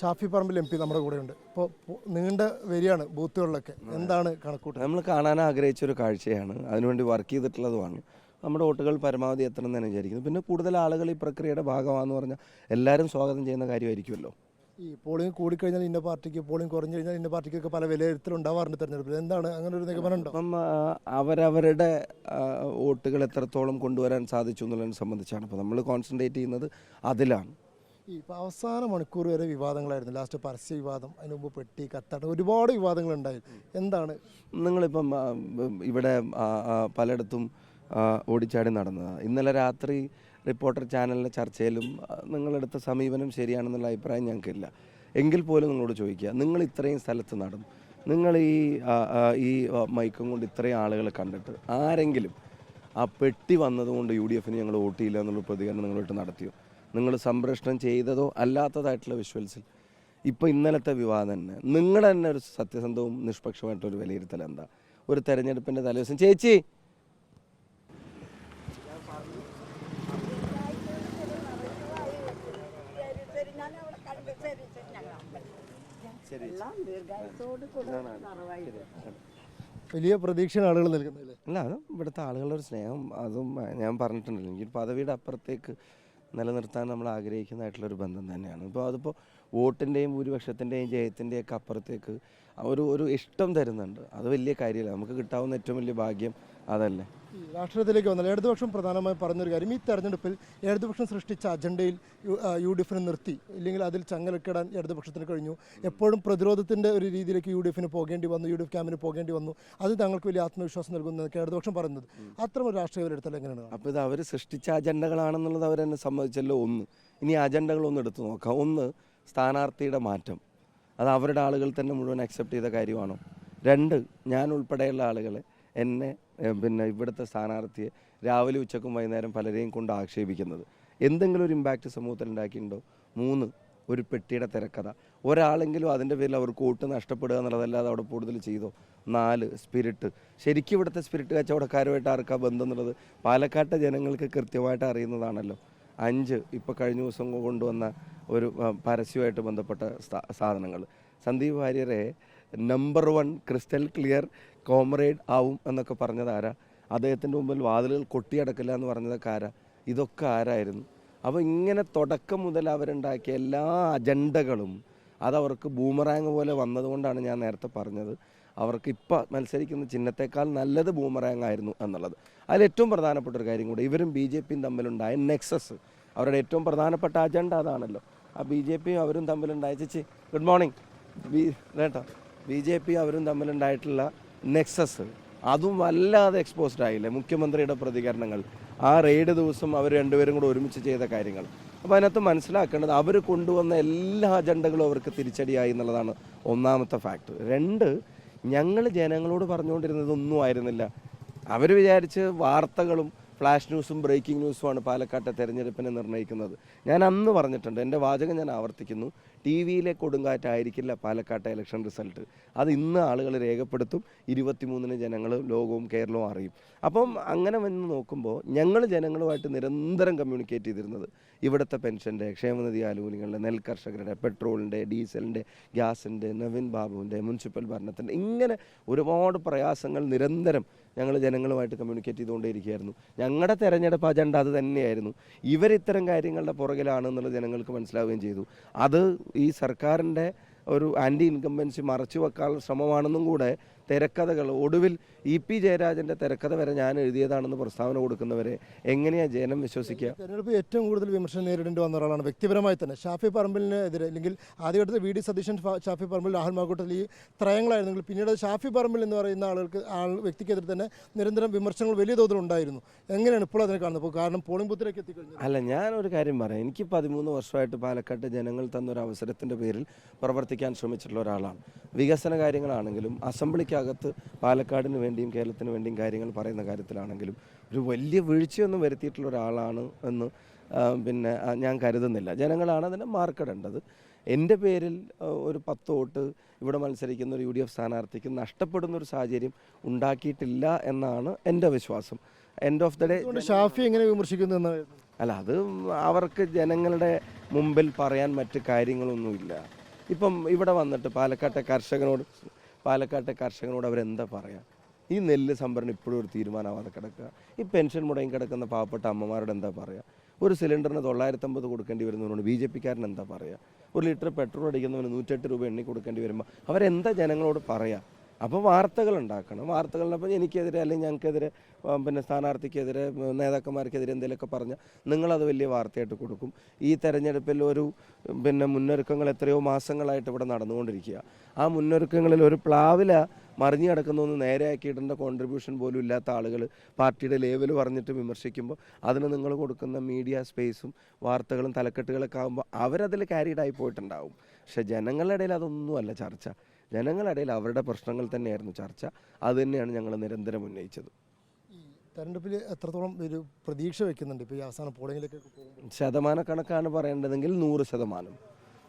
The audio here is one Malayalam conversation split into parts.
ഷാഫി പറമ്പിൽ എം പി നമ്മുടെ ഉണ്ട് ഇപ്പോൾ നീണ്ട വരികയാണ് ബൂത്തുകളിലൊക്കെ. എന്താണ് കണക്കൂട്ട് നമ്മൾ കാണാൻ ആഗ്രഹിച്ച ഒരു കാഴ്ചയാണ്. അതിനുവേണ്ടി വർക്ക് ചെയ്തിട്ടുള്ളതുമാണ്. നമ്മുടെ വോട്ടുകൾ പരമാവധി എത്തണം തന്നെ വിചാരിക്കുന്നു. പിന്നെ കൂടുതൽ ആളുകൾ ഈ പ്രക്രിയയുടെ ഭാഗമാണെന്ന് പറഞ്ഞാൽ എല്ലാവരും സ്വാഗതം ചെയ്യുന്ന കാര്യമായിരിക്കുമല്ലോ. ഈ പോളിംഗ് കൂടിക്കഴിഞ്ഞാൽ ഇന്ന പാർട്ടിക്ക് പോളിംഗ് കുറഞ്ഞു കഴിഞ്ഞാൽ ഇന്ന പാർട്ടിക്കൊക്കെ പല വിലയിരുത്തലുണ്ടാവാറുണ്ട് തെരഞ്ഞെടുപ്പിൽ. എന്താണ് അങ്ങനെ ഒരു നിഗമനം ഉണ്ടോ? അപ്പം അവരവരുടെ വോട്ടുകൾ എത്രത്തോളം കൊണ്ടുവരാൻ സാധിച്ചു എന്നുള്ളതിനെ സംബന്ധിച്ചാണ്. അപ്പോൾ നമ്മൾ കോൺസെൻട്രേറ്റ് ചെയ്യുന്നത് അതിലാണ്. ഈ ഇപ്പോൾ അവസാന മണിക്കൂർ വരെ വിവാദങ്ങളായിരുന്നു. ലാസ്റ്റ് പരസ്യ വിവാദം അതിന് മുമ്പ് പെട്ടി കത്താട്ട് ഒരുപാട് വിവാദങ്ങൾ ഉണ്ടായി എന്താണ്? നിങ്ങളിപ്പം ഇവിടെ പലയിടത്തും ഓടിച്ചാടി നടന്നതാണ് ഇന്നലെ രാത്രി റിപ്പോർട്ടർ ചാനലിലെ ചർച്ചയിലും നിങ്ങളെടുത്ത സമീപനം ശരിയാണെന്നുള്ള അഭിപ്രായം ഞങ്ങൾക്കില്ല. എങ്കിൽ പോലും നിങ്ങളോട് ചോദിക്കുക നിങ്ങൾ ഇത്രയും സ്ഥലത്ത് നടന്നു. നിങ്ങൾ ഈ ഈ മൈക്കും കൊണ്ട് ഇത്രയും ആളുകളെ കണ്ടിട്ട് ആരെങ്കിലും ആ പെട്ടി വന്നതുകൊണ്ട് യു ഡി എഫിന് ഞങ്ങൾ വോട്ട് ചെയ്യില്ല എന്നുള്ള പ്രതികരണം നിങ്ങളോട്ട് നടത്തിയോ? നിങ്ങൾ സംപ്രേഷണം ചെയ്തതോ അല്ലാത്തതായിട്ടുള്ള വിഷ്വൽസിൽ ഇപ്പോൾ ഇന്നലത്തെ വിവാദം തന്നെ. നിങ്ങളുടെ തന്നെ ഒരു സത്യസന്ധവും നിഷ്പക്ഷമായിട്ടൊരു വിലയിരുത്തൽ എന്താ? ഒരു തെരഞ്ഞെടുപ്പിന്റെ തലേദിവസം ചേച്ചി! വലിയ പ്രതീക്ഷയാണ് ആളുകൾ നൽകുന്നില്ല അല്ല? അതും ഇവിടുത്തെ ആളുകളുടെ ഒരു സ്നേഹം അതും ഞാൻ പറഞ്ഞിട്ടുണ്ടല്ലോ. എനിക്ക് പദവിയുടെ അപ്പുറത്തേക്ക് നിലനിർത്താൻ നമ്മൾ ആഗ്രഹിക്കുന്നതായിട്ടുള്ളൊരു ബന്ധം തന്നെയാണ്. ഇപ്പോൾ അതിപ്പോൾ വോട്ടിന്റെയും ഭൂരിപക്ഷത്തിന്റെയും ജയത്തിന്റെയൊക്കെ അപ്പുറത്തേക്ക് ഒരു ഒരു ഇഷ്ടം തരുന്നുണ്ട്. അത് വലിയ കാര്യമില്ല. നമുക്ക് കിട്ടാവുന്ന ഏറ്റവും വലിയ ഭാഗ്യം അതല്ലേ? രാഷ്ട്രീയത്തിലേക്ക് വന്നാൽ ഇടതുപക്ഷം പ്രധാനമായും പറഞ്ഞൊരു കാര്യം ഈ തെരഞ്ഞെടുപ്പിൽ ഇടതുപക്ഷം സൃഷ്ടിച്ച അജണ്ടയിൽ യു- ഡി എഫിനെ നിർത്തി ഇല്ലെങ്കിൽ അതിൽ ചങ്ങലക്കിടാൻ ഇടതുപക്ഷത്തിന് കഴിഞ്ഞു. എപ്പോഴും പ്രതിരോധത്തിന്റെ ഒരു രീതിയിലേക്ക് യു ഡി എഫിന് പോകേണ്ടി വന്നു യു ഡി എഫ് ക്യാമ്പിന് പോകേണ്ടി വന്നു. അത് തങ്ങൾക്ക് വലിയ ആത്മവിശ്വാസം നൽകുന്നതൊക്കെ ഇടതുപക്ഷം പറയുന്നത്. അത്തരം ഒരു രാഷ്ട്രീയ വിലയിരുത്തൽ എങ്ങനെയാണ് അപ്പോൾ ഇത് അവർ സൃഷ്ടിച്ച അജണ്ടകളാണെന്നുള്ളത് അവരെന്നെ സംബന്ധിച്ചല്ലോ ഒന്ന്. ഇനി അജണ്ടകളൊന്നും എടുത്തു നോക്കാം. ഒന്ന് സ്ഥാനാർത്ഥിയുടെ മാറ്റം. അത് അവരുടെ ആളുകൾ തന്നെ മുഴുവൻ അക്സെപ്റ്റ് ചെയ്ത കാര്യമാണോ? രണ്ട് ഞാൻ ഉൾപ്പെടെയുള്ള ആളുകൾ എന്നെ പിന്നെ ഇവിടുത്തെ സ്ഥാനാർത്ഥിയെ രാവിലെ ഉച്ചക്കും വൈകുന്നേരം പലരെയും കൊണ്ട് ആക്ഷേപിക്കുന്നത്. എന്തെങ്കിലും ഒരു ഇമ്പാക്റ്റ് സമൂഹത്തിൽ ഉണ്ടാക്കിയിട്ടുണ്ടോ? മൂന്ന് ഒരു പെട്ടിയുടെ തിരക്കഥ. ഒരാളെങ്കിലും അതിന്റെ പേരിൽ അവർക്ക് വോട്ട് നഷ്ടപ്പെടുക എന്നുള്ളതല്ലാതെ അവിടെ കൂടുതൽ ചെയ്തോ? നാല് സ്പിരിറ്റ് ശരിക്കും ഇവിടുത്തെ സ്പിരിറ്റ് കച്ചവടക്കാരുമായിട്ട് ആർക്കാ ബന്ധം എന്നുള്ളത്? പാലക്കാട്ടെ ജനങ്ങൾക്ക് കൃത്യമായിട്ട് അറിയുന്നതാണല്ലോ. അഞ്ച് ഇപ്പോൾ കഴിഞ്ഞ ദിവസം കൊണ്ടുവന്ന ഒരു പരസ്യമായിട്ട് ബന്ധപ്പെട്ട സാധനങ്ങൾ. Sandeep വാര്യരെ number one crystal clear comrade ആവും എന്നൊക്കെ പറഞ്ഞത് ആരാ? അദ്ദേഹത്തിന്റെ മുമ്പിൽ വാതിലുകൾ കൊട്ടിയടക്കില്ല എന്ന് പറഞ്ഞതൊക്കെ ആരാ? ഇതൊക്കെ ആരായിരുന്നു? അപ്പോൾ ഇങ്ങനെ തുടക്കം മുതൽ അവരുണ്ടാക്കിയ എല്ലാ അജണ്ടകളും അതവർക്ക് ബൂമറാങ് പോലെ വന്നതുകൊണ്ടാണ് ഞാൻ നേരത്തെ പറഞ്ഞത്. അവർക്ക് ഇപ്പോൾ മത്സരിക്കുന്ന ചിഹ്നത്തെക്കാൾ നല്ലത് ബൂമറാങ് ആയിരുന്നു എന്നുള്ളത്. അതിൽ ഏറ്റവും പ്രധാനപ്പെട്ട ഒരു കാര്യം കൂടി ഇവരും ബി ജെ പിയും തമ്മിലുണ്ടായ നെക്സസ് അവരുടെ ഏറ്റവും പ്രധാനപ്പെട്ട അജണ്ട അതാണല്ലോ. ആ ബി ജെ പിയും അവരും തമ്മിലുണ്ടായ ചേച്ചി ഗുഡ് മോർണിംഗ് ബി കേട്ടോ ബി ജെ പിയും അവരും തമ്മിലുണ്ടായിട്ടുള്ള നെക്സസ് അതും വല്ലാതെ എക്സ്പോസ്ഡ് ആയില്ലേ? മുഖ്യമന്ത്രിയുടെ പ്രതികരണങ്ങൾ ആ റെയ്ഡ് ദിവസം അവർ രണ്ടുപേരും കൂടെ ഒരുമിച്ച് ചെയ്ത കാര്യങ്ങൾ. അപ്പോൾ അതിനകത്ത് മനസ്സിലാക്കേണ്ടത് അവർ കൊണ്ടുവന്ന എല്ലാ അജണ്ടകളും അവർക്ക് തിരിച്ചടിയായി എന്നുള്ളതാണ് ഒന്നാമത്തെ ഫാക്ട് രണ്ട് ഞങ്ങൾ ജനങ്ങളോട് പറഞ്ഞുകൊണ്ടിരുന്നത് ഒന്നും ആയിരുന്നില്ല. അവർ വിചാരിച്ച് വാർത്തകളും ഫ്ലാഷ് ന്യൂസും ബ്രേക്കിംഗ് ന്യൂസുമാണ് പാലക്കാട്ടെ തെരഞ്ഞെടുപ്പിനെ നിർണയിക്കുന്നത്. ഞാൻ അന്ന് പറഞ്ഞിട്ടുണ്ട് എന്റെ വാചകം ഞാൻ ആവർത്തിക്കുന്നു ടി വിയിലെ കൊടുങ്കാറ്റായിരിക്കില്ല പാലക്കാട്ടെ ഇലക്ഷൻ റിസൾട്ട് അത് ഇന്ന് ആളുകൾ രേഖപ്പെടുത്തും ഇരുപത്തിമൂന്നിന് ജനങ്ങൾ ലോകവും കേരളവും അറിയും. അപ്പം അങ്ങനെ വന്ന് നോക്കുമ്പോൾ ഞങ്ങൾ ജനങ്ങളുമായിട്ട് നിരന്തരം കമ്മ്യൂണിക്കേറ്റ് ചെയ്തിരുന്നത് ഇവിടുത്തെ പെൻഷന്റെ ക്ഷേമനിധി ആനുകൂല്യങ്ങളുടെ നെൽ കർഷകരുടെ പെട്രോളിന്റെ ഡീസലിന്റെ ഗ്യാസിന്റെ നവീൻ ബാബുവിന്റെ മുനിസിപ്പൽ ഭരണത്തിന്റെ ഇങ്ങനെ ഒരുപാട് പ്രയാസങ്ങൾ നിരന്തരം ഞങ്ങൾ ജനങ്ങളുമായിട്ട് കമ്മ്യൂണിക്കേറ്റ് ചെയ്തുകൊണ്ടേയിരിക്കുകയായിരുന്നു. ഞങ്ങളുടെ തെരഞ്ഞെടുപ്പ് അജണ്ട അത് തന്നെയായിരുന്നു. ഇവരിത്തരം കാര്യങ്ങളുടെ പുറകിലാണെന്നുള്ളത് ജനങ്ങൾക്ക് മനസ്സിലാവുകയും ചെയ്തു. അത് ഈ സർക്കാരിന്റെ ഒരു ആന്റി ഇൻകംബൻസി മറച്ചു വെക്കാനുള്ള ശ്രമമാണെന്നും കൂടെ തിരക്കഥകൾ. ഒടുവിൽ ഇ പി ജയരാജന്റെ തിരക്കഥ വരെ ഞാൻ എഴുതിയതാണെന്ന് പ്രസ്താവന കൊടുക്കുന്നവരെ എങ്ങനെയാണ് ജനം വിശ്വസിക്കുക? തെരഞ്ഞെടുപ്പ് ഏറ്റവും കൂടുതൽ വിമർശനം നേരിടേണ്ടി വന്ന ഒരാളാണ്. വ്യക്തിപരമായി തന്നെ ഷാഫി പറമ്പിലിനെതിരെ അല്ലെങ്കിൽ ആദ്യഘട്ടത്തിൽ വി ഡി സതീശൻ ഷാഫി പറമ്പിൽ രാഹുൽ മാക്കൂട്ടത്തിൽ ഈ ത്രയങ്ങളായിരുന്നെങ്കിൽ പിന്നീട് ഷാഫി പറമ്പിൽ എന്ന് പറയുന്ന ആളുകൾക്ക് ആൾ വ്യക്തിക്കെതിരെ തന്നെ നിരന്തരം വിമർശനങ്ങൾ വലിയ തോതിൽ ഉണ്ടായിരുന്നു. എങ്ങനെയാണ് ഇപ്പോൾ അതിനെ കാണുന്നത്? ഇപ്പോൾ കാരണം പോളിംഗ് ബൂത്തിലേക്ക് എത്തിക്കഴിഞ്ഞു. അല്ല ഞാനൊരു കാര്യം പറയാം. എനിക്ക് പതിമൂന്ന് വർഷമായിട്ട് പാലക്കാട്ട് ജനങ്ങൾ തന്നൊരു അവസരത്തിന്റെ പേരിൽ പ്രവർത്തിക്കാൻ ശ്രമിച്ചിട്ടുള്ള ഒരാളാണ്. വികസന കാര്യങ്ങളാണെങ്കിലും അസംബ്ലിക്കകത്ത് പാലക്കാടിന് വേണ്ടിയും കേരളത്തിന് വേണ്ടിയും കാര്യങ്ങൾ പറയുന്ന കാര്യത്തിലാണെങ്കിലും ഒരു വലിയ വീഴ്ചയൊന്നും വരുത്തിയിട്ടുള്ള ഒരാളാണ് എന്ന് പിന്നെ ഞാൻ കരുതുന്നില്ല. ജനങ്ങളാണ് അതിനെ മാർക്കിടേണ്ടത് എന്റെ പേരിൽ ഒരു പത്ത് വോട്ട് ഇവിടെ മത്സരിക്കുന്ന ഒരു യു ഡി എഫ് സ്ഥാനാർത്ഥിക്ക് നഷ്ടപ്പെടുന്ന ഒരു സാഹചര്യം ഉണ്ടാക്കിയിട്ടില്ല എന്നാണ് എന്റെ വിശ്വാസം. End of the day Shafi എങ്ങനെ വിമർശിക്കുന്നു അല്ല അത് അവർക്ക് ജനങ്ങളുടെ മുമ്പിൽ പറയാൻ മറ്റ് കാര്യങ്ങളൊന്നുമില്ല. ഇപ്പം ഇവിടെ വന്നിട്ട് പാലക്കാട്ടെ കർഷകനോട് പാലക്കാട്ടെ കർഷകനോട് അവരെന്താ പറയുക ഈ നെല്ല് സംഭരണം ഇപ്പോഴും ഒരു തീരുമാനമാവാതെ കിടക്കുക. ഈ പെൻഷൻ മുടങ്ങി കിടക്കുന്ന പാവപ്പെട്ട അമ്മമാരോട് എന്താ പറയുക ഒരു സിലിണ്ടറിന് തൊള്ളായിരത്തമ്പത് കൊടുക്കേണ്ടി വരുന്നവരോട് ബി ജെ പിക്കാരൻ എന്താ പറയുക ഒരു ലിറ്റർ പെട്രോൾ അടിക്കുന്നവന് നൂറ്റെട്ട് രൂപ എണ്ണി കൊടുക്കേണ്ടി വരുമ്പോൾ അവരെന്താ ജനങ്ങളോട് പറയുക അപ്പോൾ വാർത്തകൾ ഉണ്ടാക്കണം അപ്പോൾ എനിക്കെതിരെ അല്ലെങ്കിൽ ഞങ്ങൾക്കെതിരെ പിന്നെ സ്ഥാനാർത്ഥിക്കെതിരെ നേതാക്കന്മാർക്കെതിരെ എന്തെങ്കിലുമൊക്കെ പറഞ്ഞാൽ നിങ്ങളത് വലിയ വാർത്തയായിട്ട് കൊടുക്കും. ഈ തെരഞ്ഞെടുപ്പിൽ ഒരു പിന്നെ മുന്നൊരുക്കങ്ങൾ എത്രയോ മാസങ്ങളായിട്ട് ഇവിടെ നടന്നുകൊണ്ടിരിക്കുക. ആ മുന്നൊരുക്കങ്ങളിൽ ഒരു പ്ലാവില മറിഞ്ഞു കിടക്കുന്നൊന്ന് നേരെയാക്കിയിടേണ്ട കോൺട്രിബ്യൂഷൻ പോലും ഇല്ലാത്ത ആളുകൾ പാർട്ടിയുടെ ലേവൽ പറഞ്ഞിട്ട് വിമർശിക്കുമ്പോൾ അതിന് നിങ്ങൾ കൊടുക്കുന്ന മീഡിയ സ്പേസും വാർത്തകളും തലക്കെട്ടുകളൊക്കെ ആകുമ്പോൾ അവരതിൽ ക്യാരീഡായി പോയിട്ടുണ്ടാവും. പക്ഷേ ജനങ്ങളുടെ ഇടയിൽ അതൊന്നുമല്ല ചർച്ച. ജനങ്ങളുടെ ഇടയിൽ അവരുടെ പ്രശ്നങ്ങൾ തന്നെയായിരുന്നു ചർച്ച. അത് തന്നെയാണ് ഞങ്ങൾ നിരന്തരം ഉന്നയിച്ചത്. തെരഞ്ഞെടുപ്പിൽ എത്രത്തോളം ഒരു പ്രതീക്ഷ വെക്കുന്നുണ്ട്? ഇപ്പോൾ ഈ അവസാന പോളിങ്ങിലൊക്കെ ശതമാനക്കണക്കാണ് പറയേണ്ടതെങ്കിൽ നൂറ് ശതമാനം.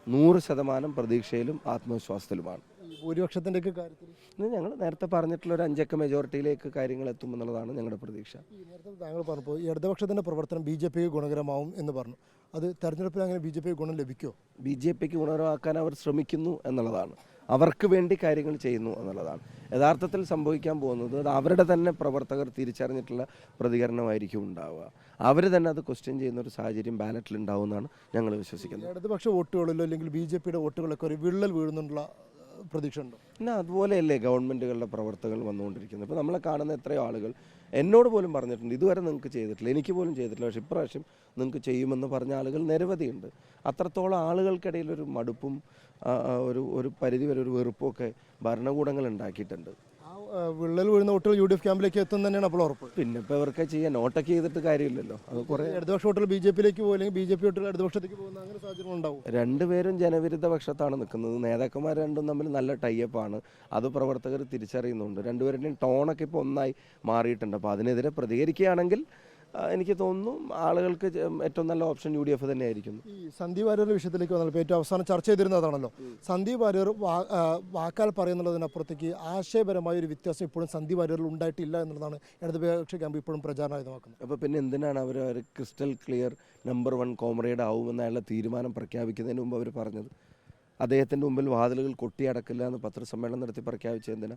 നൂറ് ശതമാനം പ്രതീക്ഷയിലും ആത്മവിശ്വാസത്തിലുമാണ്. ഭൂരിപക്ഷത്തിന്റെ ഭൂരിപക്ഷത്തിന്റെയൊക്കെ കാര്യത്തിൽ? ഞങ്ങൾ നേരത്തെ പറഞ്ഞിട്ടുള്ള ഒരു അഞ്ചക്ക മെജോറിറ്റിയിലേക്ക് കാര്യങ്ങൾ എത്തുമെന്നുള്ളതാണ് ഞങ്ങളുടെ പ്രതീക്ഷ. നേരത്തെ താങ്കൾ പറഞ്ഞപ്പോൾ ഇടതുപക്ഷത്തിന്റെ പ്രവർത്തനം ബി ജെ പിക്ക് ഗുണകരമാവും എന്ന് പറഞ്ഞു. അത് തെരഞ്ഞെടുപ്പിൽ അങ്ങനെ ബി ജെ പിക്ക് ഗുണം ലഭിക്കുമോ ബി ജെ പിക്ക് ഗുണകരമാക്കാൻ അവർ ശ്രമിക്കുന്നു എന്നുള്ളതാണ്. അവർക്ക് വേണ്ടി കാര്യങ്ങൾ ചെയ്യുന്നു എന്നുള്ളതാണ്. യഥാർത്ഥത്തിൽ സംഭവിക്കാൻ പോകുന്നത് അത് അവരുടെ തന്നെ പ്രവർത്തകർ തിരിച്ചറിഞ്ഞിട്ടുള്ള പ്രതികരണമായിരിക്കും ഉണ്ടാവുക. അവർ തന്നെ അത് ക്വസ്റ്റ്യൻ ചെയ്യുന്ന ഒരു സാഹചര്യം ബാലറ്റിൽ ഉണ്ടാവുമെന്നാണ് ഞങ്ങൾ വിശ്വസിക്കുന്നത്. ഇടതുപക്ഷ വോട്ടുകളിലോ അല്ലെങ്കിൽ ബി ജെ പിയുടെ വോട്ടുകളൊക്കെ ഒരു വിള്ളൽ വീഴുന്നുള്ള ഏഹ്, പ്രതീക്ഷ ഉണ്ടോ പിന്നെ അതുപോലെയല്ലേ ഗവൺമെന്റുകളുടെ പ്രവർത്തകൾ വന്നുകൊണ്ടിരിക്കുന്നത്. ഇപ്പോൾ നമ്മളെ കാണുന്ന എത്രയോ ആളുകൾ എന്നോട് പോലും പറഞ്ഞിട്ടുണ്ട് ഇതുവരെ നിങ്ങൾക്ക് ചെയ്തിട്ടില്ല എനിക്ക് പോലും ചെയ്തിട്ടില്ല പക്ഷേ ഇപ്രാവശ്യം നിങ്ങൾക്ക് ചെയ്യുമെന്ന് പറഞ്ഞ ആളുകൾ നിരവധിയുണ്ട്. അത്രത്തോളം ആളുകൾക്കിടയിൽ ഒരു മടുപ്പും ഒരു ഒരു പരിധി വരെ ഒരു വെറുപ്പും ഒക്കെ ഭരണകൂടങ്ങൾ ഉണ്ടാക്കിയിട്ടുണ്ട്. വിള്ളൽ വീഴുന്ന കുട്ടികൾ യു ഡി എഫ് ക്യാമ്പിലേക്ക് എത്തും തന്നെയാണ് അപ്പോൾ ഉറപ്പ്. പിന്നെ ഇപ്പോൾ ഇവർക്ക് ചെയ്യാൻ നോട്ടൊക്കെ ചെയ്തിട്ട് കാര്യമില്ലല്ലോ. അത് കുറേ ഇടതുപക്ഷ വോട്ടുകൾ ബി ജെ പിയിലേക്ക് പോകും അല്ലെങ്കിൽ ബി ജെ പി വോട്ടുകൾ ഇടതുപക്ഷത്തേക്ക് പോകുന്ന അങ്ങനെ സാഹചര്യം ഉണ്ടാവും. രണ്ടുപേരും ജനവിരുദ്ധ പക്ഷത്താണ് നിൽക്കുന്നത്. നേതാക്കന്മാർ രണ്ടും തമ്മിൽ നല്ല ടൈപ്പാണ് അത് പ്രവർത്തകർ തിരിച്ചറിയുന്നുണ്ട്. രണ്ടുപേരുടെയും ടോണൊക്കെ ഇപ്പോൾ ഒന്നായി മാറിയിട്ടുണ്ട്. അപ്പോൾ അതിനെതിരെ പ്രതികരിക്കുകയാണെങ്കിൽ എനിക്ക് തോന്നുന്നു ആളുകൾക്ക് ഏറ്റവും നല്ല ഓപ്ഷൻ യു ഡി എഫ് തന്നെയായിരിക്കുന്നു. ഈ സന്ദീപ് വാര്യരുടെ വിഷയത്തിലേക്ക് വന്നാൽ ഏറ്റവും അവസാനം ചർച്ച ചെയ്തിരുന്നതാണല്ലോ സന്ദീപ് വാര്യർ വാക്കാൽ പറയുന്നുള്ളതിനപ്പുറത്തേക്ക് ആശയപരമായ ഒരു വ്യത്യാസം ഇപ്പോഴും സന്ദീപ് വാര്യറിൽ ഉണ്ടായിട്ടില്ല എന്നുള്ളതാണ് ഇടതുപക്ഷ ക്യാമ്പ് ഇപ്പോഴും പ്രചാരണമായുമാക്കുന്നത് അപ്പോൾ പിന്നെ എന്തിനാണ് അവർ crystal clear number one comrade ആവുമെന്നുള്ള തീരുമാനം പ്രഖ്യാപിക്കുന്നതിന് മുമ്പ് അവർ പറഞ്ഞത്? അദ്ദേഹത്തിന്റെ മുമ്പിൽ വാതിലുകൾ കൊട്ടിയടക്കില്ല എന്ന് പത്രസമ്മേളനം നടത്തി പ്രഖ്യാപിച്ചത് എന്തിനാ?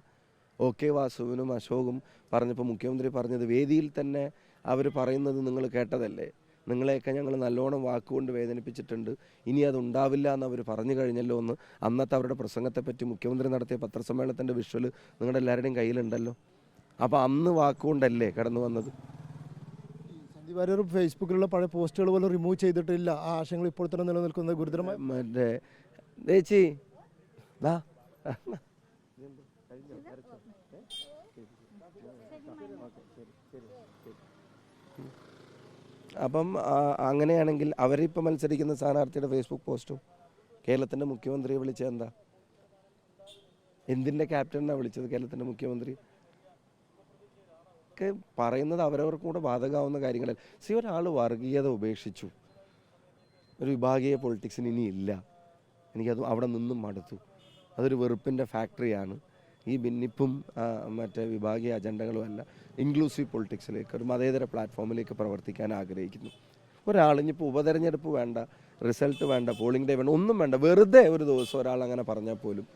ഒ കെ വാസുവിനും അശോകും പറഞ്ഞപ്പോൾ മുഖ്യമന്ത്രി പറഞ്ഞത് വേദിയിൽ തന്നെ അവർ പറയുന്നത് നിങ്ങൾ കേട്ടതല്ലേ? നിങ്ങളെയൊക്കെ ഞങ്ങൾ നല്ലോണം വാക്കുകൊണ്ട് വേദനിപ്പിച്ചിട്ടുണ്ട്. ഇനി അതുണ്ടാവില്ല എന്ന് അവർ പറഞ്ഞു കഴിഞ്ഞല്ലോ എന്ന് അന്നത്തെ അവരുടെ പ്രസംഗത്തെപ്പറ്റി മുഖ്യമന്ത്രി നടത്തിയ പത്രസമ്മേളനത്തിന്റെ വിഷ്വൽ നിങ്ങളുടെ എല്ലാവരുടെയും കയ്യിലുണ്ടല്ലോ. അപ്പോൾ അന്ന് വാക്കുകൊണ്ടല്ലേ കടന്നു വന്നത്? ഫേസ്ബുക്കിലുള്ള പഴയ പോസ്റ്റുകൾ പോലും റിമൂവ് ചെയ്തിട്ടില്ല. ആ ആശയങ്ങൾ ഇപ്പോൾ തന്നെ നിലനിൽക്കുന്നത് ഗുരുതരമായി. മറ്റേ ചേച്ചി ദാ. അപ്പം അങ്ങനെയാണെങ്കിൽ അവരിപ്പോൾ മത്സരിക്കുന്ന സ്ഥാനാർത്ഥിയുടെ ഫേസ്ബുക്ക് പോസ്റ്റും കേരളത്തിന്റെ മുഖ്യമന്ത്രിയെ വിളിച്ചത് എന്താ? എന്തിന്റെ ക്യാപ്റ്റനാണ് വിളിച്ചത് കേരളത്തിന്റെ മുഖ്യമന്ത്രി? ഒക്കെ പറയുന്നത് അവരവർക്കും കൂടെ ബാധകമാവുന്ന കാര്യങ്ങളിൽ സി ഒരാൾ വർഗീയത ഉപേക്ഷിച്ചു. ഒരു വിഭാഗീയ പൊളിറ്റിക്സിന് ഇനിയില്ല എനിക്കത് അവിടെ നിന്നും മടുത്തു. അതൊരു വെറുപ്പിന്റെ ഫാക്ടറിയാണ് ഈ ഭിന്നിപ്പും മറ്റ് വിഭാഗീയ അജണ്ടകളുമല്ല ഇൻക്ലൂസീവ് പൊളിറ്റിക്സിലേക്ക് ഒരു മതേതര പ്ലാറ്റ്ഫോമിലേക്ക് പ്രവർത്തിക്കാൻ ആഗ്രഹിക്കുന്നു. ഒരാൾ ഇനിയിപ്പോൾ ഉപതെരഞ്ഞെടുപ്പ് വേണ്ട റിസൾട്ട് വേണ്ട പോളിംഗ് ഡേ വേണ്ട ഒന്നും വേണ്ട വെറുതെ ഒരു ദിവസം ഒരാൾ അങ്ങനെ പറഞ്ഞാൽ പോലും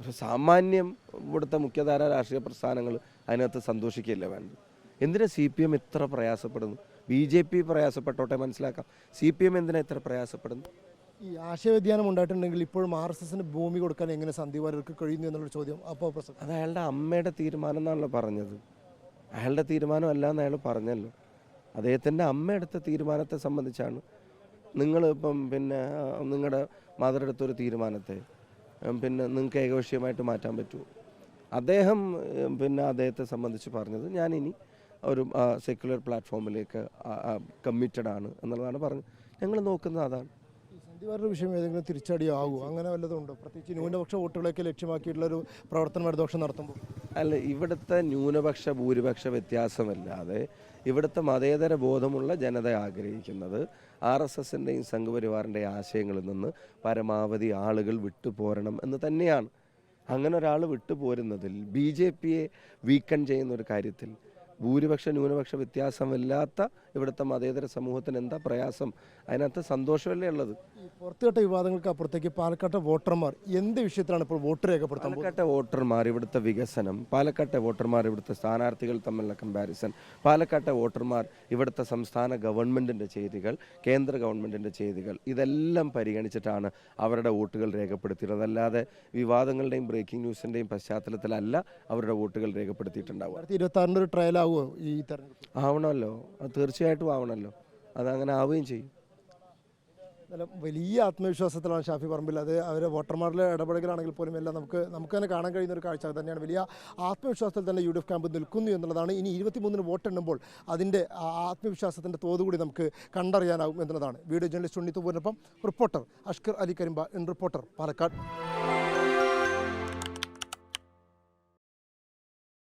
ഒരു സാമാന്യം ഇവിടുത്തെ മുഖ്യധാര രാഷ്ട്രീയ പ്രസ്ഥാനങ്ങൾ അതിനകത്ത് സന്തോഷിക്കുകയല്ലേ വേണ്ടത്? എന്തിനാ സി പി എം ഇത്ര പ്രയാസപ്പെടുന്നു? ബി ജെ പി പ്രയാസപ്പെട്ടോട്ടെ മനസ്സിലാക്കാം. സി പി എം എന്തിനാ ഇത്ര പ്രയാസപ്പെടുന്നു? ഈ ആശയവ്യതിയാനം ഉണ്ടായിട്ടുണ്ടെങ്കിൽ ഇപ്പോഴും ആർ എസ് എസിന് ഭൂമി കൊടുക്കാൻ എങ്ങനെ സന്ധി കഴിയുന്നു എന്നുള്ള ചോദ്യം. അപ്പോൾ അത് അയാളുടെ അമ്മയുടെ തീരുമാനം എന്നാണല്ലോ പറഞ്ഞത്. അയാളുടെ തീരുമാനം അല്ല എന്ന് അയാൾ പറഞ്ഞല്ലോ. അദ്ദേഹത്തിന്റെ അമ്മ എടുത്ത തീരുമാനത്തെ സംബന്ധിച്ചാണ്. നിങ്ങൾ ഇപ്പം പിന്നെ നിങ്ങളുടെ മദർ എടുത്തൊരു തീരുമാനത്തെ പിന്നെ നിങ്ങൾക്ക് ഏകപക്ഷീയമായിട്ട് മാറ്റാൻ പറ്റുമോ? അദ്ദേഹം പിന്നെ അദ്ദേഹത്തെ സംബന്ധിച്ച് പറഞ്ഞത് ഞാനിനി ഒരു സെക്യുലർ പ്ലാറ്റ്ഫോമിലേക്ക് കമ്മിറ്റഡ് ആണ് എന്നുള്ളതാണ് പറഞ്ഞത്. ഞങ്ങൾ നോക്കുന്നത് അതാണ്. വാര്യരുടെ വിഷയം ഏതെങ്കിലും തിരിച്ചടിയാകുമോ അങ്ങനെ വല്ലതും ഉണ്ടോ? പ്രത്യേകിച്ച് ന്യൂനപക്ഷ വോട്ടുകളൊക്കെ ലക്ഷ്യമാക്കിയിട്ടുള്ള ഒരു പ്രവർത്തന ഇടതുപക്ഷം നടത്തുമ്പോൾ. അല്ല ഇവിടുത്തെ ന്യൂനപക്ഷ ഭൂരിപക്ഷ വ്യത്യാസമല്ലാതെ ഇവിടുത്തെ മതേതര ബോധമുള്ള ജനത ആഗ്രഹിക്കുന്നത് ആർ എസ് എസിന്റെയും സംഘപരിവാറിന്റെയും ആശയങ്ങളിൽ നിന്ന് പരമാവധി ആളുകൾ വിട്ടുപോരണം എന്ന് തന്നെയാണ്. അങ്ങനെ ഒരാൾ വിട്ടുപോരുന്നതിൽ ബി ജെ പിയെ വീക്കൺ ചെയ്യുന്ന ഒരു കാര്യത്തിൽ ഭൂരിപക്ഷ ന്യൂനപക്ഷ വ്യത്യാസമില്ലാത്ത ഇവിടുത്തെ മതേതര സമൂഹത്തിന് എന്താ പ്രയാസം? അതിനകത്ത് സന്തോഷമല്ലേ ഉള്ളത്? പുറത്തുകെട്ട വിവാദങ്ങൾക്ക് അപ്പുറത്തേക്ക് പാലക്കാട്ടെ വോട്ടർമാർ എന്ത് വിഷയത്തിലാണ് ഇപ്പോൾ വോട്ട് രേഖപ്പെടുത്തുന്നത് പാലക്കാട്ടെ വോട്ടർമാർ ഇവിടുത്തെ വികസനം പാലക്കാട്ടെ വോട്ടർമാർ ഇവിടുത്തെ സ്ഥാനാർത്ഥികൾ തമ്മിലുള്ള കമ്പാരിസൺ പാലക്കാട്ടെ വോട്ടർമാർ ഇവിടുത്തെ സംസ്ഥാന ഗവൺമെന്റിന്റെ ചെയ്തികൾ കേന്ദ്ര ഗവൺമെന്റിന്റെ ചെയ്തികൾ ഇതെല്ലാം പരിഗണിച്ചിട്ടാണ് അവരുടെ വോട്ടുകൾ രേഖപ്പെടുത്തിയത്. അല്ലാതെ വിവാദങ്ങളുടെയും ബ്രേക്കിംഗ് ന്യൂസിന്റെയും പശ്ചാത്തലത്തിലല്ല അവരുടെ വോട്ടുകൾ രേഖപ്പെടുത്തിയിട്ടുണ്ടാവുക. ഇരുപത്തി ആറിന്റെ ഒരു ട്രയൽ ആവുമോ ഈ തെരഞ്ഞെടുപ്പ്? ആവണമല്ലോ. അത് തീർച്ചയായിട്ടും ആവണമല്ലോ. അതങ്ങനെ ആവുകയും ചെയ്യും. നല്ല വലിയ ആത്മവിശ്വാസത്തിലാണ് ഷാഫി പറമ്പിൽ. അത് അവരെ വോട്ടർമാരിലെ ഇടപെടലാണെങ്കിൽ പോലും എല്ലാം നമുക്ക് നമുക്ക് തന്നെ കാണാൻ കഴിയുന്ന ഒരു കാഴ്ച. തന്നെയാണ്. വലിയ ആത്മവിശ്വാസത്തിൽ തന്നെ യു ഡി എഫ് ക്യാമ്പ് നിൽക്കുന്നു എന്നുള്ളതാണ്. ഇനി ഇരുപത്തിമൂന്നിന് വോട്ടെണ്ണുമ്പോൾ അതിന്റെ ആ ആത്മവിശ്വാസത്തിന്റെ തോതുകൂടി നമുക്ക് കണ്ടറിയാനാകും എന്നുള്ളതാണ്. Video journalist ഉണ്ണിത്തുപൂരിനൊപ്പം reporter Ashkar Ali Karimba in reporter Palakkad.